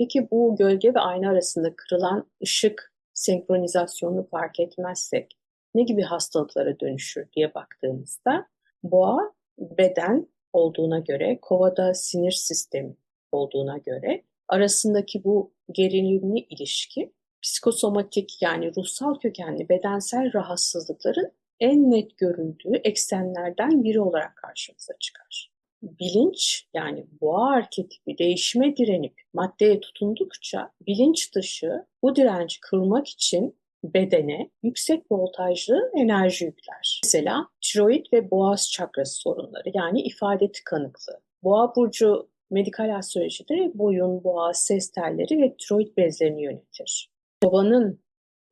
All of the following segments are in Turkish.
Peki bu gölge ve ayna arasında kırılan ışık senkronizasyonunu fark etmezsek ne gibi hastalıklara dönüşür diye baktığımızda boğa beden olduğuna göre, kovada sinir sistemi olduğuna göre arasındaki bu gerilimli ilişki psikosomatik yani ruhsal kökenli bedensel rahatsızlıkların en net görüldüğü eksenlerden biri olarak karşımıza çıkar. Bilinç yani boğa arketipi değişime direnip maddeye tutundukça bilinç dışı bu direnci kırmak için bedene yüksek voltajlı enerji yükler. Mesela tiroid ve boğaz çakrası sorunları yani ifade tıkanıklığı. Boğa burcu medikal astrolojide boyun, boğaz, ses telleri ve tiroid bezlerini yönetir. Babanın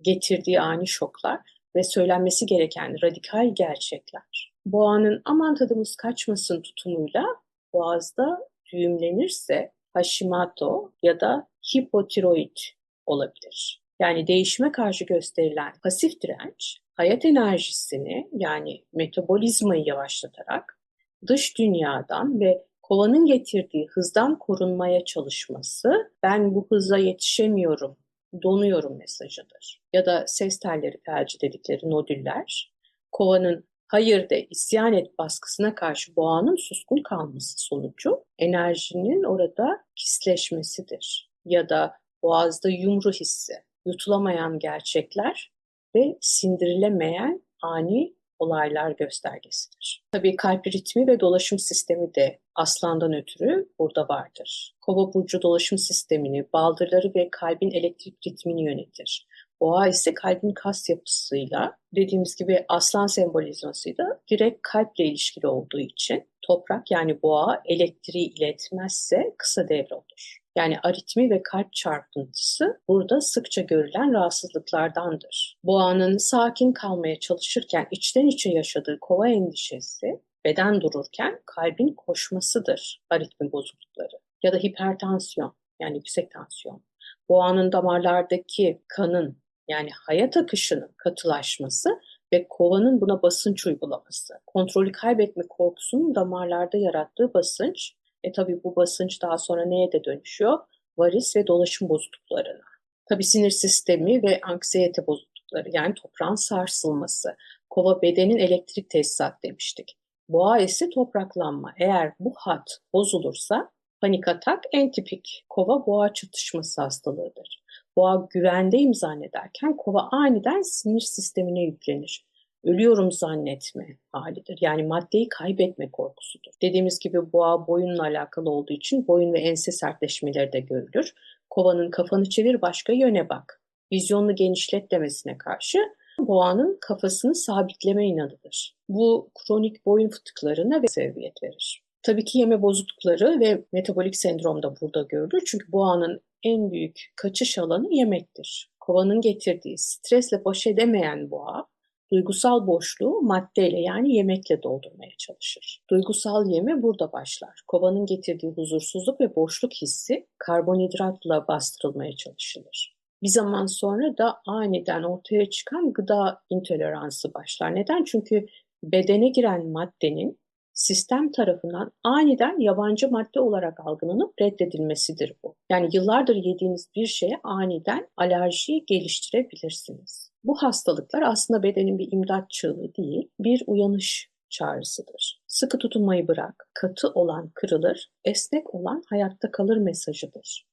getirdiği ani şoklar ve söylenmesi gereken radikal gerçekler. Boğanın aman tadımız kaçmasın tutumuyla boğazda düğümlenirse Hashimoto ya da hipotiroid olabilir. Yani değişime karşı gösterilen pasif direnç, hayat enerjisini yani metabolizmayı yavaşlatarak dış dünyadan ve kovanın getirdiği hızdan korunmaya çalışması, ben bu hıza yetişemiyorum, donuyorum mesajıdır. Ya da ses telleri felci dedikleri nodüller, kovanın hayır de isyan et baskısına karşı boğanın suskun kalması sonucu enerjinin orada kisleşmesidir. Ya da boğazda yumru hissi, yutulamayan gerçekler ve sindirilemeyen ani olaylar göstergesidir. Tabii kalp ritmi ve dolaşım sistemi de aslandan ötürü burada vardır. Kova burcu dolaşım sistemini, baldırları ve kalbin elektrik ritmini yönetir. Boğa ise kalbin kas yapısıyla dediğimiz gibi aslan sembolizmasıyla direkt kalple ilişkili olduğu için toprak yani boğa elektriği iletmezse kısa devre olur. Yani aritmi ve kalp çarpıntısı burada sıkça görülen rahatsızlıklardandır. Boğanın sakin kalmaya çalışırken içten içe yaşadığı kova endişesi beden dururken kalbin koşmasıdır aritmi bozuklukları ya da hipertansiyon yani yüksek tansiyon. Boğanın damarlardaki kanın yani hayat akışının katılaşması ve kovanın buna basınç uygulaması, kontrolü kaybetme korkusunun damarlarda yarattığı basınç, e tabi bu basınç daha sonra neye de dönüşüyor? Varis ve dolaşım bozukluklarına. Tabi sinir sistemi ve anksiyete bozuklukları yani toprağın sarsılması. Kova bedenin elektrik tesisat demiştik. Boğa ise topraklanma. Eğer bu hat bozulursa panik atak en tipik kova boğa çatışması hastalığıdır boğa güvendeyim zannederken kova aniden sinir sistemine yüklenir. Ölüyorum zannetme halidir. Yani maddeyi kaybetme korkusudur. Dediğimiz gibi boğa boyunla alakalı olduğu için boyun ve ense sertleşmeleri de görülür. Kovanın kafanı çevir başka yöne bak. Vizyonunu genişlet demesine karşı boğanın kafasını sabitleme inadıdır. Bu kronik boyun fıtıklarına ve sebebiyet verir. Tabii ki yeme bozuklukları ve metabolik sendrom da burada görülür. Çünkü boğanın en büyük kaçış alanı yemektir. Kovanın getirdiği stresle baş edemeyen boğa, duygusal boşluğu maddeyle yani yemekle doldurmaya çalışır. Duygusal yeme burada başlar. Kovanın getirdiği huzursuzluk ve boşluk hissi karbonhidratla bastırılmaya çalışılır. Bir zaman sonra da aniden ortaya çıkan gıda intoleransı başlar. Neden? Çünkü bedene giren maddenin sistem tarafından aniden yabancı madde olarak algılanıp reddedilmesidir bu. Yani yıllardır yediğiniz bir şeye aniden alerji geliştirebilirsiniz. Bu hastalıklar aslında bedenin bir imdat çığlığı değil, bir uyanış çağrısıdır. Sıkı tutunmayı bırak, katı olan kırılır, esnek olan hayatta kalır mesajıdır.